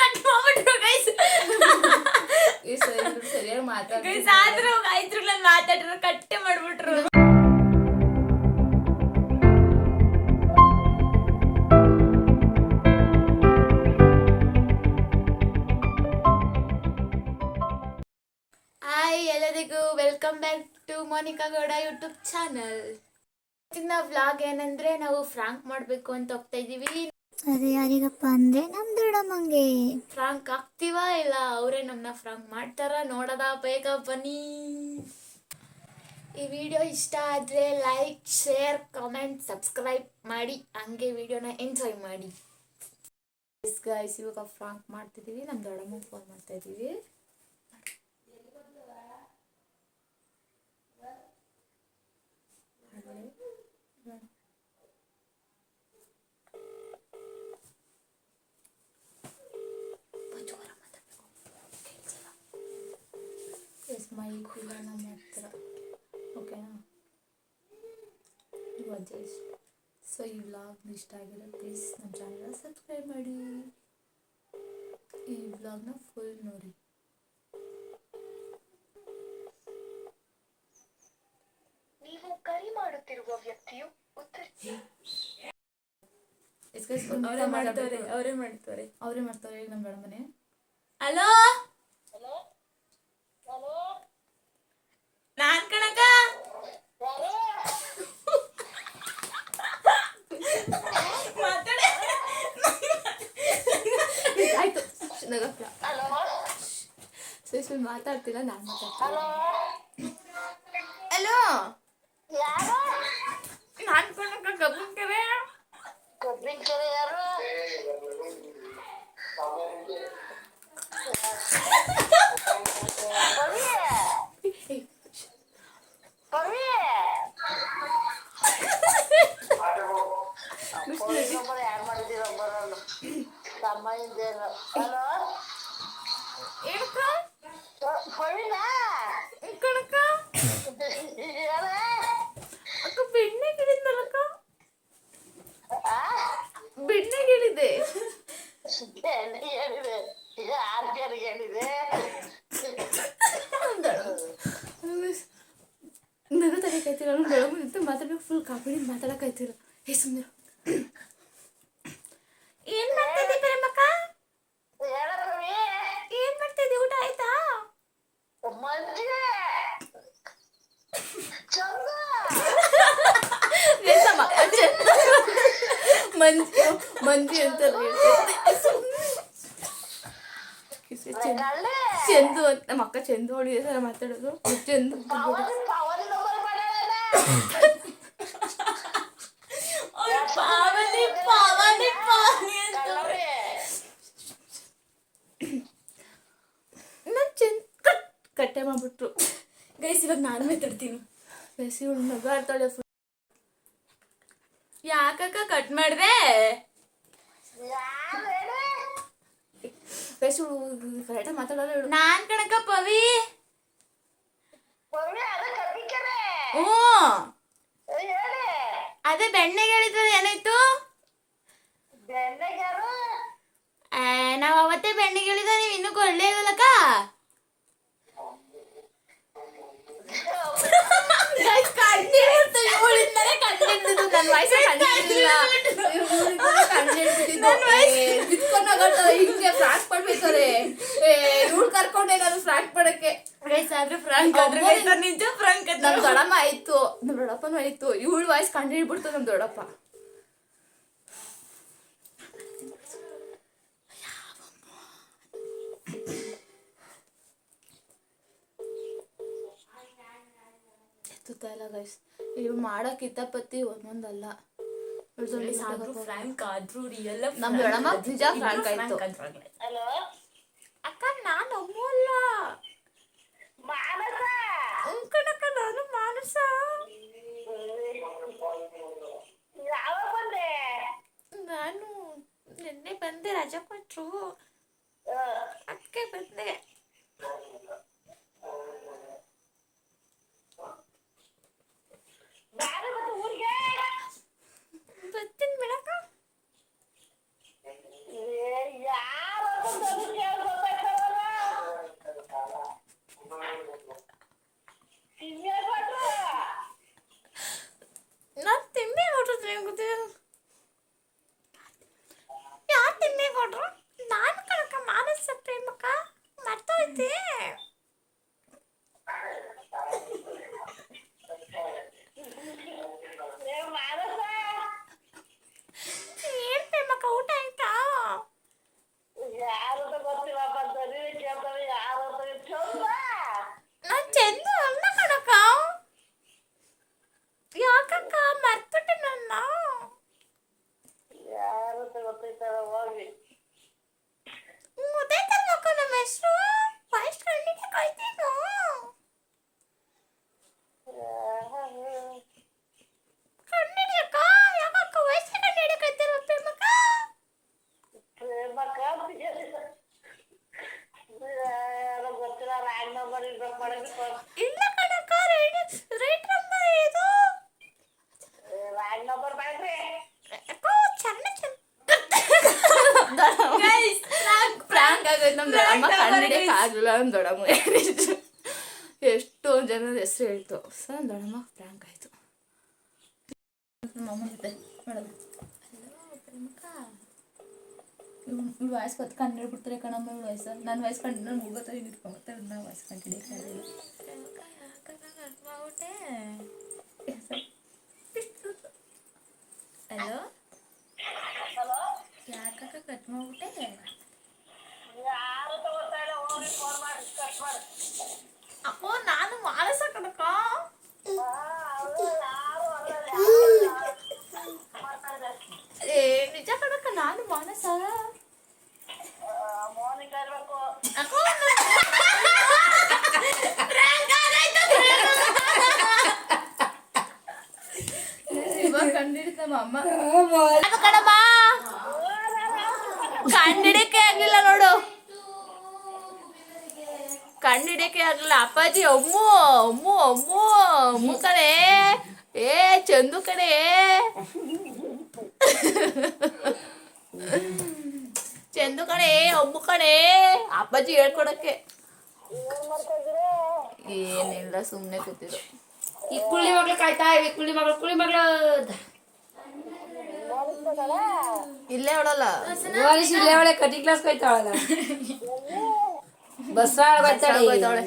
Cut ಮಾಡ್ಬಿಟ್ರು guys ಸರಿಯಾಗಿ ಮಾತಾಡ ಗೈಸ್ ಆದ್ರೂ ಆಯ್ತು ನಾನು ಮಾತಾಡಿದ್ರು ಕಟ್ಟೆ ಮಾಡ್ಬಿಟ್ರು. ಹಾಯ್ ಎಲ್ಲರಿಗೂ welcome back to Monica Gowda YouTube channel ಇವತ್ತಿನ ವ್ಲಾಗ್ ಏನಂದ್ರೆ ನಾವು ಫ್ರಾಂಕ್ ಮಾಡಬೇಕು ಅಂತ ಹೋಗ್ತಾ ಇದೀವಿ. ಅದು ಯಾರಿಗಪ್ಪ ಅಂದ್ರೆ ನಮ್ ದೊಡ್ಡಮ್ಮಂಗೆ. ಫ್ರಾಂಕ್ ಆಗ್ತೀವಾ ಇಲ್ಲ? ಅವರೇ ನಮ್ಮನ್ನ ಫ್ರಾಂಕ್ ಮಾಡ್ತಾರ. ನೋಡದ ಬೇಗ ಬನ್ನಿ. ಈ ವಿಡಿಯೋ ಇಷ್ಟ ಆದರೆ ಲೈಕ್ ಶೇರ್ ಕಾಮೆಂಟ್ ಸಬ್ಸ್ಕ್ರೈಬ್ ಮಾಡಿ. ಹಂಗೆ ವಿಡಿಯೋನ ಎಂಜಾಯ್ ಮಾಡಿ. ಗೈಸ್ ಇವಾಗ ಫ್ರಾಂಕ್ ಮಾಡ್ತಿದ್ದೀವಿ ನಮ್ಮ ದೊಡ್ಡಮ್ಮ ಫೋನ್ ಮಾಡ್ತಾ ಇದ್ದೀವಿ ಮೈಕ್ ಕೂಡ ನಮ್ಮ ಹತ್ರ ಓಕೆನಾ ಇವಾಗ ಜಸ್ಟ್ ಸೊ ಈ ವ್ಲಾಗ್ ಇಷ್ಟ ಆಗಿರೋ ಪ್ಲೀಸ್ ನಮ್ಮ ಚಾನಲ್ ಸಬ್ಸ್ಕ್ರೈಬ್ ಮಾಡಿ. ಈ ವ್ಲಾಗ್ನ ಫುಲ್ ನೋಡಿ. ನೀವು ಕರೆ ಮಾಡುತ್ತಿರುವ ವ್ಯಕ್ತಿಯು ಉತ್ತರ ಅವರೇ ಮಾಡ್ತಾರೆ ಅವರೇ ಮಾಡ್ತಾರೆ. ಅವರೇ ಮಾಡ್ತಾರೆ ನಮ್ಮ ದೊಡ್ಡಮ್ಮನೆ ಹಲೋ ನಾನ್ ಕಣಕ ಮಾತಾಡೆ. ಆಯ್ತು. ಸುಶ್ಮಿ ಮಾತಾಡ್ತಿಲ್ಲ ನಾನು ಮಾತಾಡ್ತೀನಿ. ಹಲೋ ನಾನ್ ಕಣಕ ಕಬ್ಬಿನ ಕೆರೆ. ಕಬ್ಬಿನ ಕೆರೆ ಯಾರು? ಬರೋದು ತಮ್ಮ ಇದ್ದೇನು ಹಲೋ ಏನಕ್ಕ ಪವಿನಾ ಕಣಕ ಯಾರೇ ಅಕ್ಕ ಬೆಣ್ಣೆ ಗಿಳಿದ್ನಲ್ಲಕ್ಕ ಬೆಣ್ಣೆ ಗಿಳಿದೆ ನನಗೆ ಹೇಳಿದೆ ಯಾರಿಗೆ ಹೇಳಿದೆ ನನಗೂ ತಲೆಕಾಯ್ತಿಲ್ಲ ನಾನು ದೊಡ್ಡಮ್ಮ ಜೊತೆ ಮಾತಾಡ್ಬೇಕು ಫುಲ್ ಕಾಪಿಡಿ ಮಾತಾಡಕ್ಕಾಯ್ತಿಲ್ಲ ಏ ಸುಮ್ಮನೆ ಮಂಜಿ ಮಂಜು ಅಂತ ಚಂದು. ಅಂತ ನಮ್ಮ ಅಕ್ಕ ಚಂದು ಅವಳು ಸಲ ಮಾತಾಡೋದು. ಚಂದು ಪವನ್ ಪವನ್ ನಂಬರ್ ಮಾಡ್ಯಾಳ ಪಾವನಿ ಪಾವನಿ ಪಾವನಿ ಅಂತ ಕಳ್ಳವ್ರಿ ನಾನು ಚೆಂದ ಕಟ್ ಕಟ್ಟೆ ಮಾಡ್ಬಿಟ್ರು. ಗೈಸ್ ಇವಾಗ ನಾನು ಮಾತಾಡ್ತೀನಿ ಬೇಸಿ ಇವಳು ನಗಾಡ್ತಾಳೆ ಫುಲ್ ಯಾಕಕ್ಕ ಕಟ್ ಮಾಡ್ದೆ? ಮಾತಾಡೋಲ್ಲ ನಾನ್ ಕಣಕ್ಕ ಪವಿ. ಹ್ಞೂ. ಹೇಳಿ. ಅದೇ ಬೆಣ್ಣೆಗೆ ಹೇಳಿದ್ರೆ ಏನಾಯ್ತು ನಾವ್ ಅವತ್ತೇ ಬೆಣ್ಣೆಗೆ ಹೇಳಿದ ನೀವು ಇನ್ನೂ ಕೊಳ್ಳೇ ಇಲ್ಲಕ್ಕ ನನ್ನ ವಯಸ್ಸು ಕಂಡಿಲ್ಲ ಹಿಂಗೆ ಫ್ರಾಕ್ ಮಾಡ್ಬೇಕಾರೆ ಇವ್ಳು ಕರ್ಕೊಂಡೆ ನಾನು ಫ್ರಾಕ್ ಮಾಡಕ್ಕೆ ಗೈಸ್ ಆದ್ರೆ ಫ್ರಾಂಕ್ ಆದ್ರೆ ನಿಜ ಫ್ರಾಂಕ್ ಅದ್ ನಮ್ ದೊಡ್ಡಮ್ಮ ಆಯ್ತು. ನಮ್ ದೊಡ್ಡಪ್ಪನೂ ಆಯ್ತು. ಇವಳು ವಾಯ್ಸ್ ಕಂಡು ಹಿಡ್ಬಿಡ್ತು ನಮ್ ದೊಡ್ಡಪ್ಪ. ಎತ್ತುತ್ತಾ ಇಲ್ಲ ಗೈಸ್ ಇವ್ ಮಾಡೋ ಕಿತಾಪತಿ ಒಂದೊಂದಲ್ಲ. ಇವ್ಳ್ದೊಂದು Guys, ಫ್ರಾಂಕ್ ಆದ್ರೂ ರಿಯಲ್ ನಮ್ ದೊಡ್ಡಮ್ಮ ನಿಜ ಫ್ರಾಂಕ್ ಆಯ್ತು. ಹಲೋ? ಅಕ್ಕ ನಾನು ಅಮ್ಮಲ್ಲ ಮಾನಸ? ನಾನು ನಿನ್ನೆ ಬಂದೆ ರಜಾ ಕೊಟ್ರು ಅದಕ್ಕೆ ಬಂದೆ. ಪ್ರಾಂಕ್ ಆಗೋಯ್ತು ನಮ್ಮ ದೊಡ್ಡಮ್ಮ ಕಂಡಿಡಿಯಕ್ಕೆ ಆಗಲಿಲ್ಲ ನಮ್ಮ ದೊಡ್ಡಮ್ಮ ಎಷ್ಟೊಂದು ಜನದ ಹೆಸರು ಹೇಳ್ತು. ಸೊ ನಮ್ಮ ದೊಡ್ಡಮ್ಮ ಪ್ರಾಂಕ್ ಆಯಿತು. ಇವಳು ವಾಯ್ಸ್ ಕತ್ ಕಂಡು ಹಿಡ್ಬಿಡ್ತಾರೆ ಕಣಮ್ಮ ಇವಳು ವಯಸ್ಸು ನನ್ನ ವಯಸ್ಸು ಕಂಡು ನಾನು ಮುಗೋತಾರೆ ಇಟ್ಕೊಂಡ್ಬಿಡ್ತಾರೆ ನಾನು ವಾಯ್ಸ್ ಕಂಡು ಹಿಡಿಯಕ್ಕಾಗಲ್ಲ ಹಲೋ ಕಟ್ ಮಾಡ್ಬಿಟ್ಟೆ ಯಾರು ತಗೋತಾ ಇಲ್ಲ ಹೋಗಿ ಫೋನ್ ಮಾಡಿ ಕಟ್ ಮಾಡಿ ಅಪ್ಪೋ ನಾನು ಮಾನಸ ಕಣಕ್ಕ ಯಾರು ಏ ನಿಜ ಕಣಕ್ಕ ನಾನು ಮಾನಸ ಮೋನಿಕಾ ಇರ್ಬೇಕು ಅಕ್ಕೋ ಇವಾಗ ಕಂಡಿಡಿತ ನಮ್ಮ ಅಮ್ಮ ಅದು ಕಣಮ್ಮ ಕಂಡಿಡಿಕೆ ಆಗ್ಲಿಲ್ಲ ನೋಡು. ಕಂಡಿಡಿಕೆ ಆಗ್ಲಿಲ್ಲ. ಅಪ್ಪಾಜಿ ಅಮ್ಮು ಅಮ್ಮು ಅಮ್ಮು ಅಮ್ಮು ಕಣೆ. ಏ, ಚಂದು ಕಣೆ. ಚಂದು ಕಣೆ ಅಮ್ಮು ಕಣೆ. ಅಪ್ಪಾಜಿ ಹೇಳ್ಕೊಡಕ್ಕೆ. ಏನಿಲ್ಲ ಸುಮ್ಮನೆ ಕೂತಿದ್ರು ಈ ಕುಳ್ಳಿ ಮಗಳು ಕಾಯ್ತಾ ಇವೆ. ಕುಳ್ಳಿ ಮಗಳು ಕುಳ್ಳಿ ಮಗಳು. ಇಲ್ಲೇ ಅವಳಲ್ಲ. ಮೋನಿಶ್ ಇಲ್ಲೇ ಅವಳೆ ಕಟಿಂಗ್ ಕ್ಲಾಸ್ ಹೋಯ್ತಾಳಲ್ಲ? ಬಸ್ರಾಳ ಹೋಯ್ತಾಳೆ.